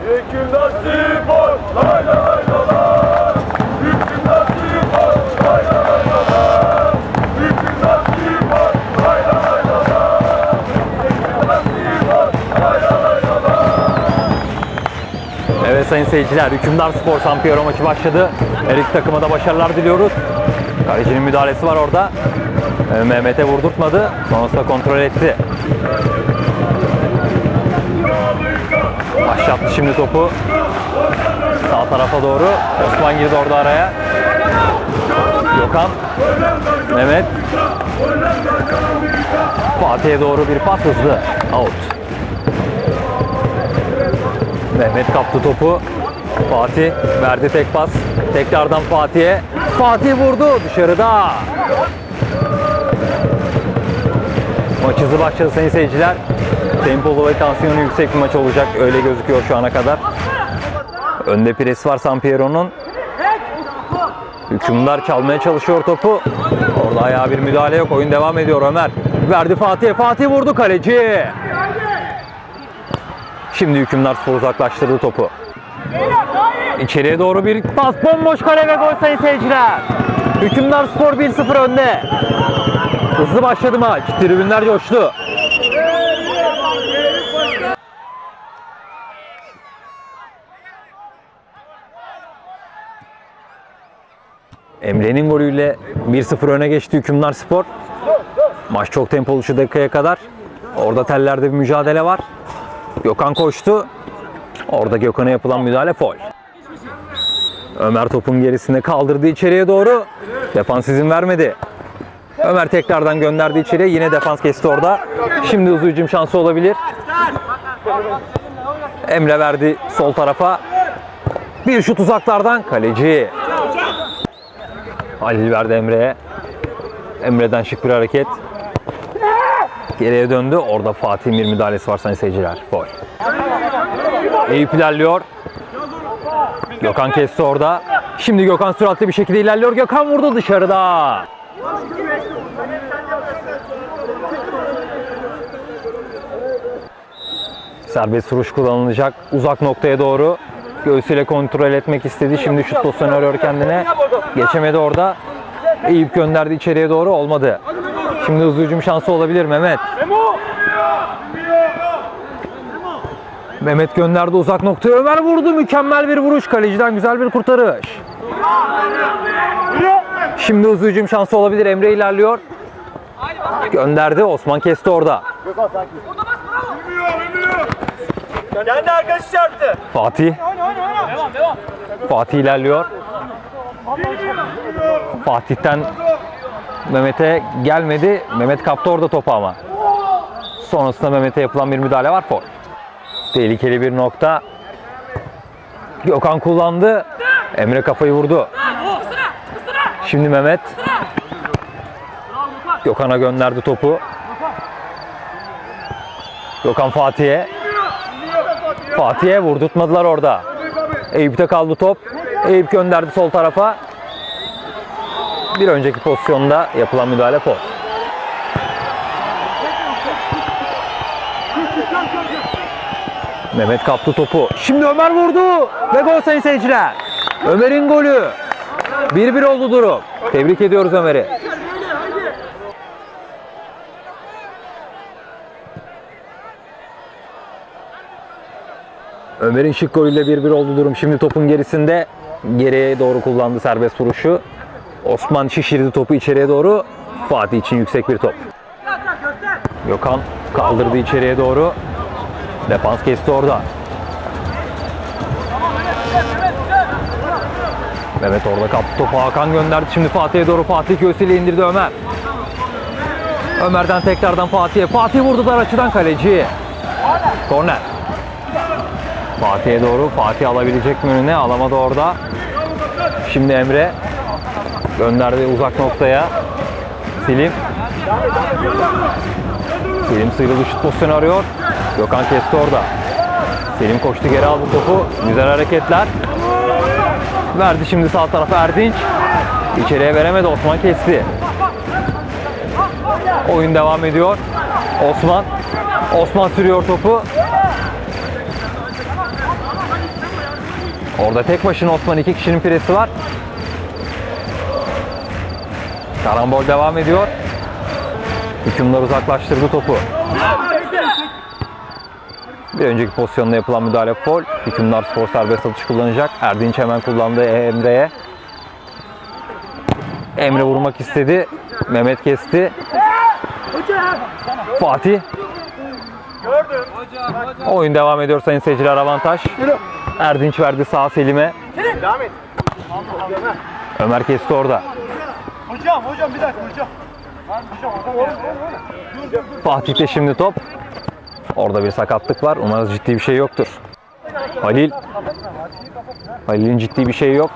Hükümdar spor, lay lay lay lay. Hükümdar spor, lay lay lay lay. Hükümdar spor, lay lay lay lay. Hükümdar spor, lay lay lay lay. Evet sayın seyirciler, Hükümdar Spor Sampiyero maçı başladı. Her iki takıma da başarılar diliyoruz. Kalecinin müdahalesi var orada. Ee, Mehmet'e vurdurtmadı. Sonrasında kontrol etti. Başlattı şimdi topu. Sağ tarafa doğru. Osman girdi orada araya. Gökhan. Mehmet. Fatih'e doğru bir pas hızlı. Out. Mehmet kaptı topu. Fatih verdi tek pas. Tekrardan Fatih'e. Fatih vurdu dışarıda. Maç hızlı başladı sayın seyirciler. Tempolu ve tansiyonu yüksek bir maç olacak. Öyle gözüküyor şu ana kadar. Önde pres var Sampiero'nun. Hükümdar çalmaya çalışıyor topu. Orada ayağa bir müdahale yok. Oyun devam ediyor Ömer. Verdi Fatih'e. Fatih vurdu kaleci. Şimdi hükümdar spor uzaklaştırdı topu. İçeriye doğru bir pas bomboş kale ve gol sayın seyirciler. Hükümdar spor 1-0 önde. Hızlı başladı maç. Tribünler coştu. Emre'nin golüyle 1-0 öne geçti Hükümdar Spor. Maç çok tempolu şu dakikaya kadar. Orada tellerde bir mücadele var. Gökhan koştu. Orada Gökhan'a yapılan müdahale foul. Ömer topun gerisinde kaldırdı içeriye doğru. Defans izin vermedi. Ömer tekrardan gönderdi içeriye. Yine defans kesti orada. Şimdi hızlı şansı olabilir. Emre verdi sol tarafa. Bir şut uzaklardan kaleci. Halil verdi Emre'ye. Emre'den şık bir hareket. Geriye döndü. Orada Fatih'in bir müdahalesi var sayın seyirciler. Gol. Eyüp ilerliyor. Gökhan kesti orada. Şimdi Gökhan süratli bir şekilde ilerliyor. Gökhan vurdu dışarıda. Serbest vuruş kullanılacak. Uzak noktaya doğru. Göğsüyle kontrol etmek istedi. Şimdi şut pozisyonu arıyor kendine. Geçemedi orada. Eyüp gönderdi içeriye doğru. Olmadı. Şimdi hızlı hücum şansı olabilir Mehmet. Mehmet gönderdi uzak noktaya. Ömer vurdu. Mükemmel bir vuruş. Kaleciden güzel bir kurtarış. Şimdi hızlı hücum şansı olabilir. Emre ilerliyor. Gönderdi. Osman kesti orada. Kendi arkadaşı çarptı. Fatih. Fatih ilerliyor. Fatih'ten Mehmet'e gelmedi. Mehmet kaptı orada topu ama. Sonrasında Mehmet'e yapılan bir müdahale var. Foul. Tehlikeli bir nokta. Gökhan kullandı. Emre kafayı vurdu. Şimdi Mehmet. Gökhan'a gönderdi topu. Gökhan Fatih'e. Fatih'e vurdurtmadılar orada. Eyüp'te kaldı top. Eyüp gönderdi sol tarafa. Bir önceki pozisyonda yapılan müdahale foul. Mehmet kaptı topu. Şimdi Ömer vurdu. Ve gol sayın seyirciler. Ömer'in golü. 1-1 oldu durum. Tebrik ediyoruz Ömer'i. Ömer'in şık golüyle 1-1 oldu durum. Şimdi topun gerisinde geriye doğru kullandı serbest vuruşu. Osman şişirdi topu içeriye doğru. Fatih için yüksek bir top. Gökhan kaldırdı içeriye doğru. Defans kesti orada. Mehmet orada kaptı topu. Hakan gönderdi. Şimdi Fatih'e doğru. Fatih göğsüyle indirdi Ömer. Ömer'den tekrardan Fatih'e. Fatih vurdu dar açıdan kaleci. Korner. Fatih'e doğru. Fatih alabilecek mi önüne? Alamadı orada. Şimdi Emre gönderdi uzak noktaya. Selim. Selim sıyrıldı şut pozisyonu arıyor. Gökhan kesti orada. Selim koştu geri aldı topu. Güzel hareketler. Verdi şimdi sağ tarafa Erdinç. İçeriye veremedi Osman kesti. Oyun devam ediyor. Osman. Osman sürüyor topu. Orada tek başına Osman iki kişinin presi var. Karambol devam ediyor. Hükümler uzaklaştırdı topu. Bir önceki pozisyonda yapılan müdahale foul. Hükümdar spor serbest atış kullanacak. Erdinç hemen kullandı Emre'ye. Emre vurmak istedi. Mehmet kesti. Fatih. Oyun devam ediyor sayın seyirciler avantaj. Erdinç verdi sağ Selim'e. Devam et. Ömer kesti orada. Hocam hocam bir dakika hocam. Fatih'te şimdi top. Orada bir sakatlık var. Umarız ciddi bir şey yoktur. Halil. Halil'in ciddi bir şeyi yok.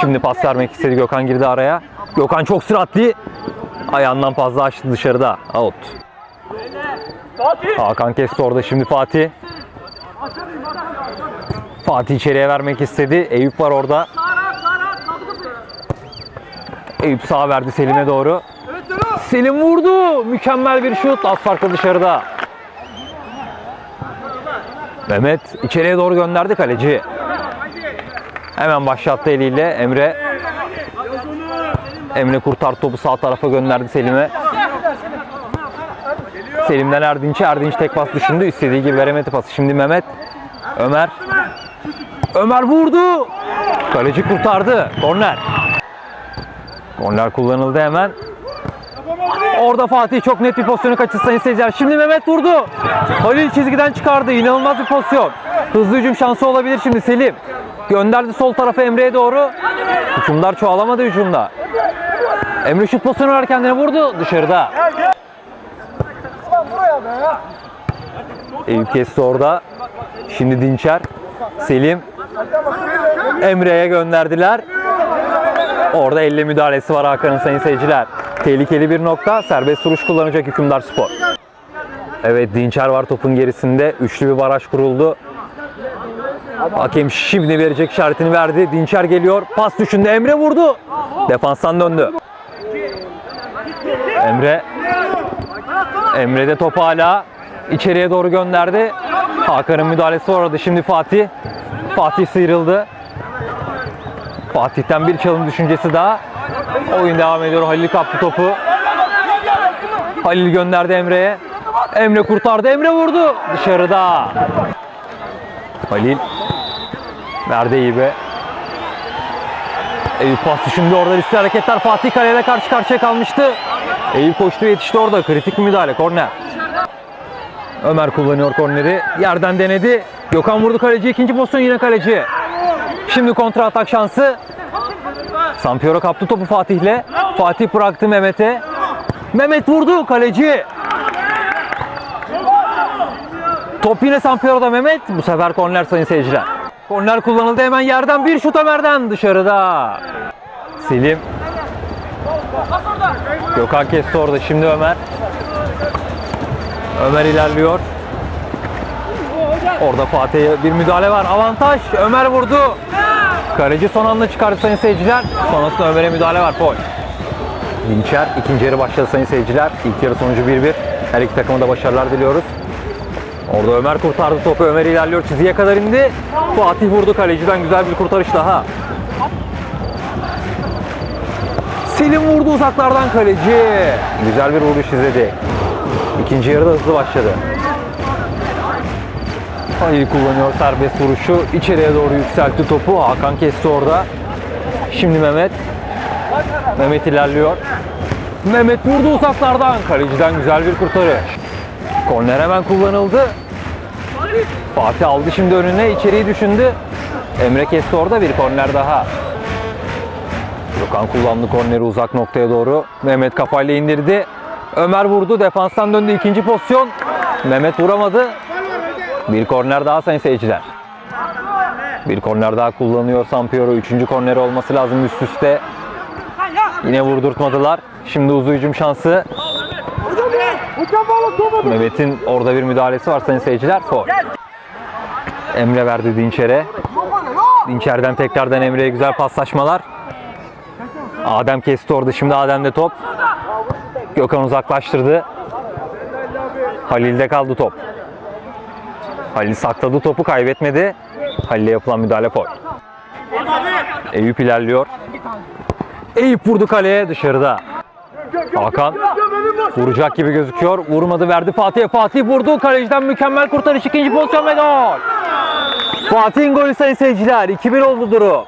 Şimdi pas vermek istedi. Gökhan girdi araya. Gökhan çok süratli. Ayağından fazla açtı dışarıda. Out. Hakan kesti orada şimdi Fatih. Fatih içeriye vermek istedi. Eyüp var orada. Eyüp sağ verdi Selim'e doğru. Selim vurdu. Mükemmel bir şut. Az farklı dışarıda. Mehmet içeriye doğru gönderdi kaleci. Hemen başlattı eliyle Emre. Emre kurtar topu sağ tarafa gönderdi Selim'e. Selim'den Erdinç'e. Erdinç tek pas düşündü. İstediği gibi veremedi pası. Şimdi Mehmet. Ömer. Ömer vurdu. Kaleci kurtardı. Korner. Korner kullanıldı hemen. Orada Fatih çok net bir pozisyonu kaçırdı sayın. Şimdi Mehmet vurdu. Halil çizgiden çıkardı. İnanılmaz bir pozisyon. Hızlı hücum şansı olabilir şimdi Selim. Gönderdi sol tarafa Emre'ye doğru. Hücumlar çoğalamadı hücumda. Emre şut pozisyonu var kendine vurdu. Dışarıda. Eyüp kesti orada. Şimdi Dinçer. Selim. Emre'ye gönderdiler. Orada elle müdahalesi var Hakan'ın sayın seyirciler. Tehlikeli bir nokta. Serbest vuruş kullanacak Hükümdar Spor. Evet Dinçer var topun gerisinde. Üçlü bir baraj kuruldu. Hakem şimdi verecek işaretini verdi. Dinçer geliyor. Pas düşündü. Emre vurdu. Defanstan döndü. Emre. Emre de topu hala içeriye doğru gönderdi. Hakan'ın müdahalesi var orada. Şimdi Fatih. Fatih sıyrıldı. Fatih'ten bir çalım düşüncesi daha. Oyun devam ediyor. Halil kaptı topu. Halil gönderdi Emre'ye. Emre kurtardı. Emre vurdu. Dışarıda. Halil. Verdi iyi be. Eyüp pas şimdi orada riskli hareketler. Fatih kaleye karşı karşıya kalmıştı. Eyüp koştu yetişti orada. Kritik müdahale. Korner. Ömer kullanıyor korneri. Yerden denedi. Gökhan vurdu kaleci. ikinci pozisyon yine kaleci. Şimdi kontra atak şansı. Sampiero kaptı topu Fatih'le. Fatih bıraktı Mehmet'e. Mehmet vurdu kaleci. Top yine Sampiero'da Mehmet. Bu sefer korner sayın seyirciler. Korner kullanıldı hemen yerden bir şut Ömer'den dışarıda. Selim. Gökhan kesti orada şimdi Ömer. Ömer ilerliyor. Orada Fatih'e bir müdahale var. Avantaj. Ömer vurdu. Kaleci son anda çıkardı sayın seyirciler. Sonrasında Ömer'e müdahale var. Foul. Dinçer ikinci yarı başladı sayın seyirciler. İlk yarı sonucu 1-1. Her iki takıma da başarılar diliyoruz. Orada Ömer kurtardı topu. Ömer ilerliyor. Çizgiye kadar indi. Fatih vurdu kaleciden. Güzel bir kurtarış daha. Selim vurdu uzaklardan kaleci. Güzel bir vuruş izledi. İkinci yarıda hızlı başladı. Halil kullanıyor serbest vuruşu. İçeriye doğru yükseltti topu. Hakan kesti orada. Şimdi Mehmet. Mehmet ilerliyor. Mehmet vurdu uzaklardan. Kaleciden güzel bir kurtarış. Korner hemen kullanıldı. Fatih aldı şimdi önüne. içeriği düşündü. Emre kesti orada bir korner daha. Gökhan kullandı korneri uzak noktaya doğru. Mehmet kafayla indirdi. Ömer vurdu. Defanstan döndü ikinci pozisyon. Mehmet vuramadı. Bir korner daha sayın seyirciler. Bir korner daha kullanıyor Sampiero. Üçüncü korneri olması lazım üst üste. Yine vurdurtmadılar. Şimdi uzun şansı. Mehmet'in orada bir müdahalesi var sayın seyirciler. Foul. Emre verdi Dinçer'e. Dinçer'den tekrardan Emre'ye güzel paslaşmalar. Adem kesti orada. Şimdi Adem'de top. Gökhan uzaklaştırdı. Halil'de kaldı top. Halil sakladı topu kaybetmedi. Halil'e yapılan müdahale foul. Eyüp ilerliyor. Eyüp vurdu kaleye dışarıda. Hakan vuracak gibi gözüküyor. Vurmadı verdi Fatih'e. Fatih vurdu. Kaleciden mükemmel kurtarış. ikinci pozisyon ve gol. Fatih'in golü sayın seyirciler. 2-1 oldu durum.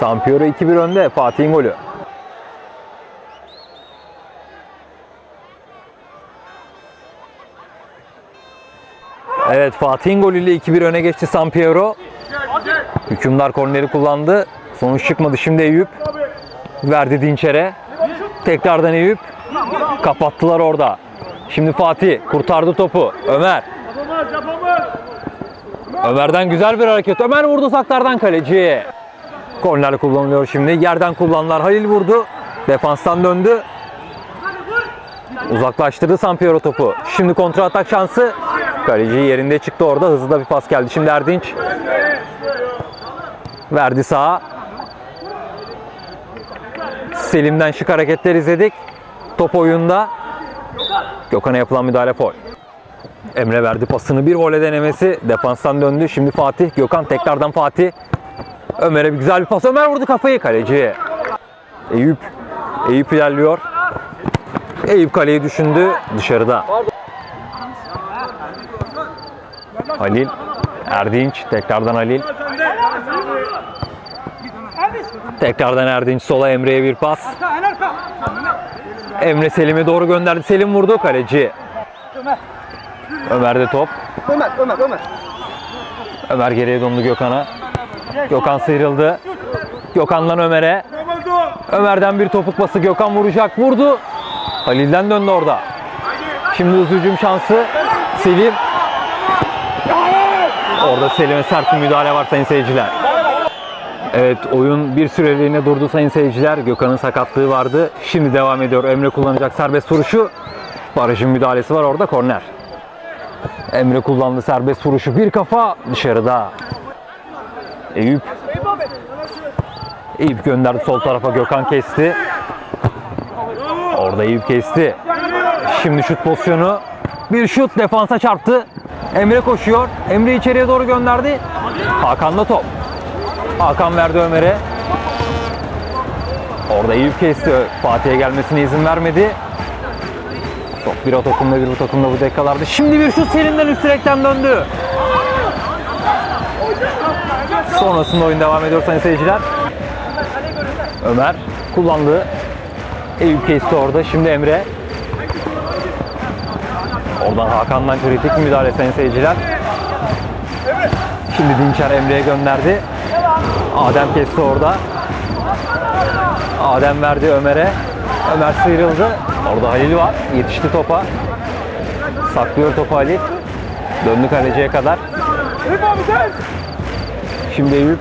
Sampiero 2-1 önde. Fatih'in golü. Evet Fatih'in golüyle 2-1 öne geçti Sampiero. Hükümdar korneri kullandı. Sonuç çıkmadı. Şimdi Eyüp verdi Dinçer'e. Tekrardan Eyüp. Kapattılar orada. Şimdi Fatih kurtardı topu. Ömer. Ömer'den güzel bir hareket. Ömer vurdu saklardan kaleci. Korner kullanılıyor şimdi. Yerden kullandılar. Halil vurdu. Defanstan döndü. Uzaklaştırdı Sampiero topu. Şimdi kontra atak şansı. Kaleci yerinde çıktı orada. Hızlı da bir pas geldi. Şimdi Erdinç. Verdi sağa. Selim'den şık hareketler izledik. Top oyunda. Gökhan'a yapılan müdahale foul. Emre verdi pasını bir vole denemesi. Defanstan döndü. Şimdi Fatih. Gökhan tekrardan Fatih. Ömer'e bir güzel bir pas. Ömer vurdu kafayı kaleci. Eyüp. Eyüp ilerliyor. Eyüp kaleyi düşündü. Dışarıda. Halil. Erdinç. Tekrardan Halil. Tekrardan Erdinç sola Emre'ye bir pas. Emre Selim'e doğru gönderdi. Selim vurdu kaleci. Ömer'de top. Ömer, Ömer, Ömer. Ömer geriye döndü Gökhan'a. Gökhan sıyrıldı. Gökhan'dan Ömer'e. Ömer'den bir topuk pası. Gökhan vuracak. Vurdu. Halil'den döndü orada. Şimdi hızlı hücum şansı. Selim. Orada Selim'e sert bir müdahale var sayın seyirciler. Evet oyun bir süreliğine durdu sayın seyirciler. Gökhan'ın sakatlığı vardı. Şimdi devam ediyor. Emre kullanacak serbest vuruşu. Barış'ın müdahalesi var orada korner. Emre kullandı serbest vuruşu. Bir kafa dışarıda. Eyüp. Eyüp gönderdi sol tarafa. Gökhan kesti. Orada Eyüp kesti. Şimdi şut pozisyonu. Bir şut defansa çarptı. Emre koşuyor. Emre içeriye doğru gönderdi. Hakan'da top. Hakan verdi Ömer'e. Orada Eyüp kesti. Fatih'e gelmesine izin vermedi. Top bir o takımda bir bu takımda bu dakikalarda. Şimdi bir şut Selim'den üst direkten döndü. Sonrasında oyun devam ediyor sayın seyirciler. Ömer kullandı. Eyüp kesti orada. Şimdi Emre. Oradan Hakan'dan kritik müdahale sayın seyirciler. Şimdi Dinçer Emre'ye gönderdi. Adem kesti orada. Adem verdi Ömer'e. Ömer sıyrıldı. Orada Halil var. Yetişti topa. Saklıyor topu Halil. Döndü kaleciye kadar. Şimdi Eyüp.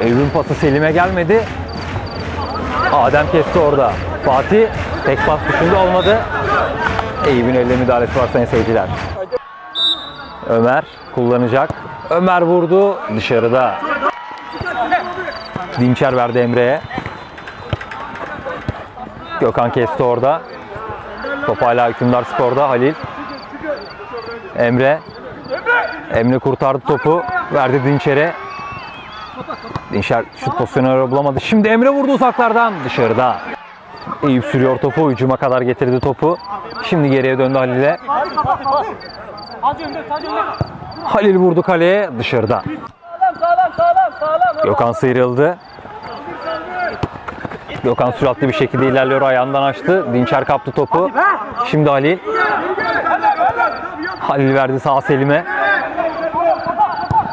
Eyüp'ün pası Selim'e gelmedi. Adem kesti orada. Fatih tek pas düşündü olmadı. Eyüp'ün elde müdahalesi var sayın seyirciler. Ömer kullanacak. Ömer vurdu dışarıda. Dinçer verdi Emre'ye. Gökhan kesti orada. Top hala Hükümdar Spor'da. Halil. Emre. Emre kurtardı topu. Verdi Dinçer'e. Dinçer şut pozisyonu bulamadı. Şimdi Emre vurdu uzaklardan. Dışarıda. Eyüp sürüyor topu. Hücuma kadar getirdi topu. Şimdi geriye döndü Halil'e. Halil vurdu kaleye. Dışarıda. Gökhan sıyrıldı. Gökhan süratli bir şekilde ilerliyor. Ayağından açtı. Dinçer kaptı topu. Şimdi Halil. Halil verdi sağ Selim'e.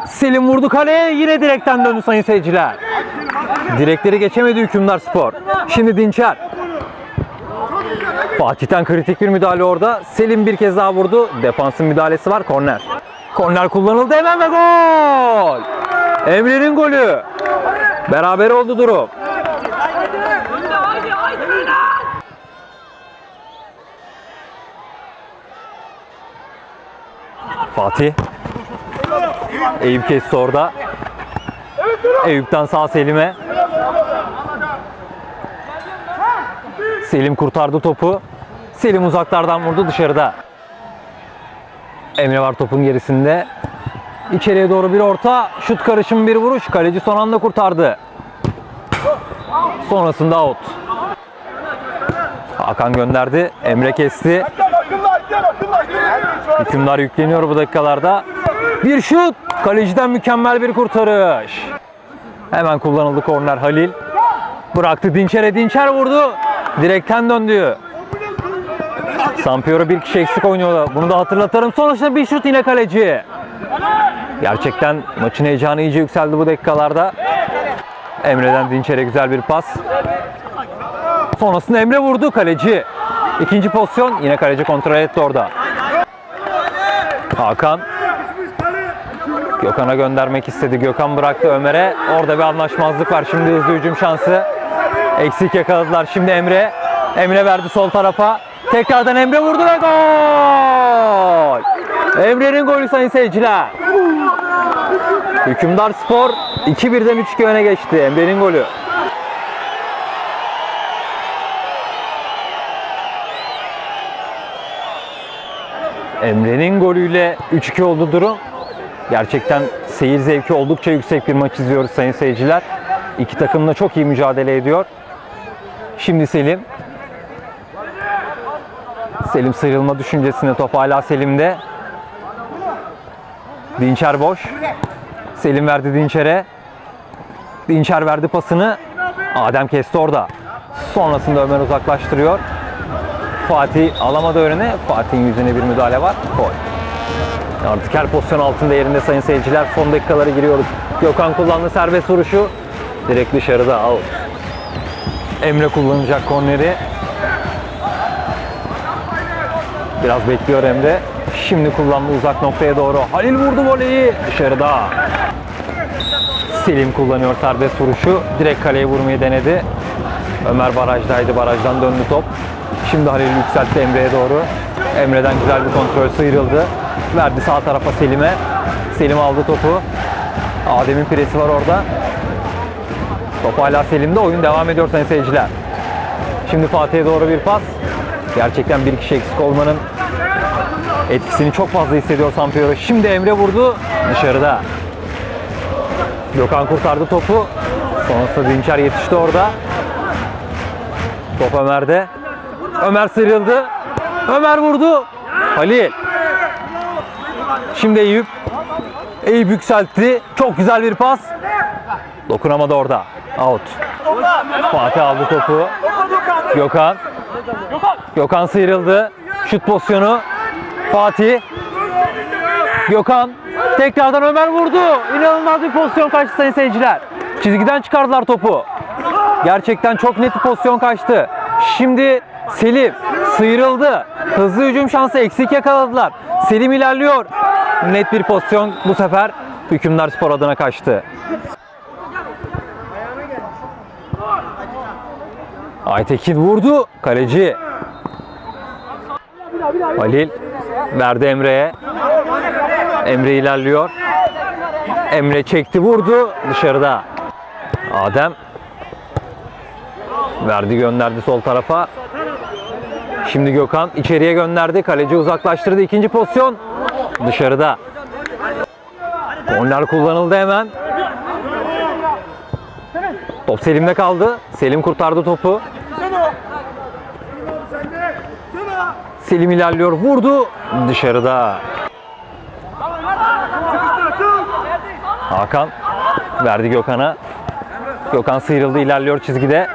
Selim vurdu kaleye. Yine direkten döndü sayın seyirciler. Direkleri geçemedi Hükümdar Spor. Şimdi Dinçer. Fatih'ten kritik bir müdahale orada. Selim bir kez daha vurdu. Defansın müdahalesi var. Korner. Korner kullanıldı hemen ve gol. Emre'nin golü. Beraber oldu durum. Fatih. Eyüp kesti orada. Eyüp'ten sağ Selim'e. Selim kurtardı topu. Selim uzaklardan vurdu dışarıda. Emre var topun gerisinde. İçeriye doğru bir orta. Şut karışımı bir vuruş. Kaleci son anda kurtardı. Sonrasında out. Hakan gönderdi. Emre kesti. Hükümdar yükleniyor bu dakikalarda. Bir şut. Kaleciden mükemmel bir kurtarış. Hemen kullanıldı korner Halil. Bıraktı Dinçer'e. Dinçer vurdu. Direkten döndü. Sampiero bir kişi eksik oynuyordu. Bunu da hatırlatırım. Sonrasında bir şut yine kaleci. Gerçekten maçın heyecanı iyice yükseldi bu dakikalarda. Emre'den Dinçer'e güzel bir pas. Sonrasında Emre vurdu kaleci. İkinci pozisyon yine kaleci kontrol etti orada. Hakan Gökhan'a göndermek istedi. Gökhan bıraktı Ömer'e. Orada bir anlaşmazlık var. Şimdi hızlı hücum şansı. Eksik yakaladılar. Şimdi Emre. Emre verdi sol tarafa. Tekrardan Emre vurdu ve gol! Emre'nin golü sayın seyirciler. Hükümdar Spor 2-1'den 3-2 öne geçti. Emre'nin golü. Emre'nin golüyle 3-2 oldu durum. Gerçekten seyir zevki oldukça yüksek bir maç izliyoruz sayın seyirciler. İki takım da çok iyi mücadele ediyor. Şimdi Selim. Selim sıyrılma düşüncesinde top hala Selim'de. Dinçer boş. Selim verdi Dinçer'e. Dinçer verdi pasını. Adem kesti orada. Sonrasında Ömer uzaklaştırıyor. Fatih alamadı önüne. Fatih'in yüzüne bir müdahale var. Gol. Artık her pozisyon altında yerinde sayın seyirciler. Son dakikalara giriyoruz. Gökhan kullandı serbest vuruşu. Direkt dışarıda out. Emre kullanacak korneri. Biraz bekliyor Emre. Şimdi kullandı uzak noktaya doğru. Halil vurdu voleyi. Dışarıda. Selim kullanıyor serbest vuruşu. Direkt kaleye vurmayı denedi. Ömer barajdaydı. Barajdan döndü top. Şimdi Halil yükseltti Emre'ye doğru. Emre'den güzel bir kontrol sıyrıldı. Verdi sağ tarafa Selim'e. Selim aldı topu. Adem'in presi var orada. Top hala Selim'de. Oyun devam ediyor sayın seyirciler. Şimdi Fatih'e doğru bir pas. Gerçekten bir kişi eksik olmanın etkisini çok fazla hissediyor Sampiero. Şimdi Emre vurdu. Dışarıda. Gökhan kurtardı topu. Sonrasında Dinçer yetişti orada. Top Ömer'de. Ömer sıyrıldı. Ömer vurdu. Halil. Şimdi Eyüp. Eyüp yükseltti. Çok güzel bir pas. Dokunamadı orada. Out. Fatih aldı topu. Gökhan. Gökhan sıyrıldı. Şut pozisyonu. Fatih. Gökhan. Tekrardan Ömer vurdu. İnanılmaz bir pozisyon kaçtı sayın seyirciler. Çizgiden çıkardılar topu. Gerçekten çok net bir pozisyon kaçtı. Şimdi Selim sıyrıldı. Hızlı hücum şansı eksik yakaladılar. Selim ilerliyor. Net bir pozisyon bu sefer Hükümdar Spor adına kaçtı. Aytekin vurdu. Kaleci. Halil verdi Emre'ye. Emre ilerliyor. Emre çekti vurdu dışarıda. Adem verdi gönderdi sol tarafa. Şimdi Gökhan içeriye gönderdi. Kaleci uzaklaştırdı. İkinci pozisyon dışarıda. Korner kullanıldı hemen. Top Selim'de kaldı. Selim kurtardı topu. Selim ilerliyor. Vurdu. Dışarıda. Hakan verdi Gökhan'a. Gökhan sıyrıldı. ilerliyor çizgide.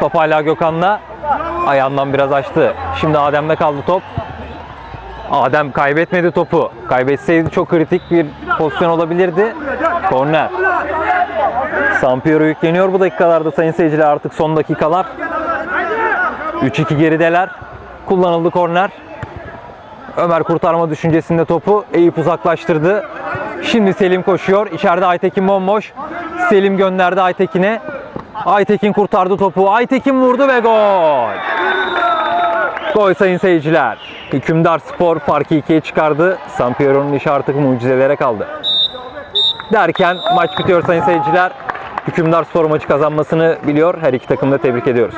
Top hala Gökhan'la. Ayağından biraz açtı. Şimdi Adem'de kaldı top. Adem kaybetmedi topu. Kaybetseydi çok kritik bir pozisyon olabilirdi. Korner. Sampiero yükleniyor bu dakikalarda sayın seyirciler artık son dakikalar. 3-2 gerideler. Kullanıldı korner. Ömer kurtarma düşüncesinde topu Eyüp uzaklaştırdı. Şimdi Selim koşuyor. İçeride Aytekin bomboş. Selim gönderdi Aytekin'e. Aytekin kurtardı topu. Aytekin vurdu ve gol. Gol sayın seyirciler. Hükümdar Spor farkı ikiye çıkardı. Sampiero'nun işi artık mucizelere kaldı. Derken maç bitiyor sayın seyirciler. Hükümdar Spor maçı kazanmasını biliyor. Her iki takımı da tebrik ediyoruz.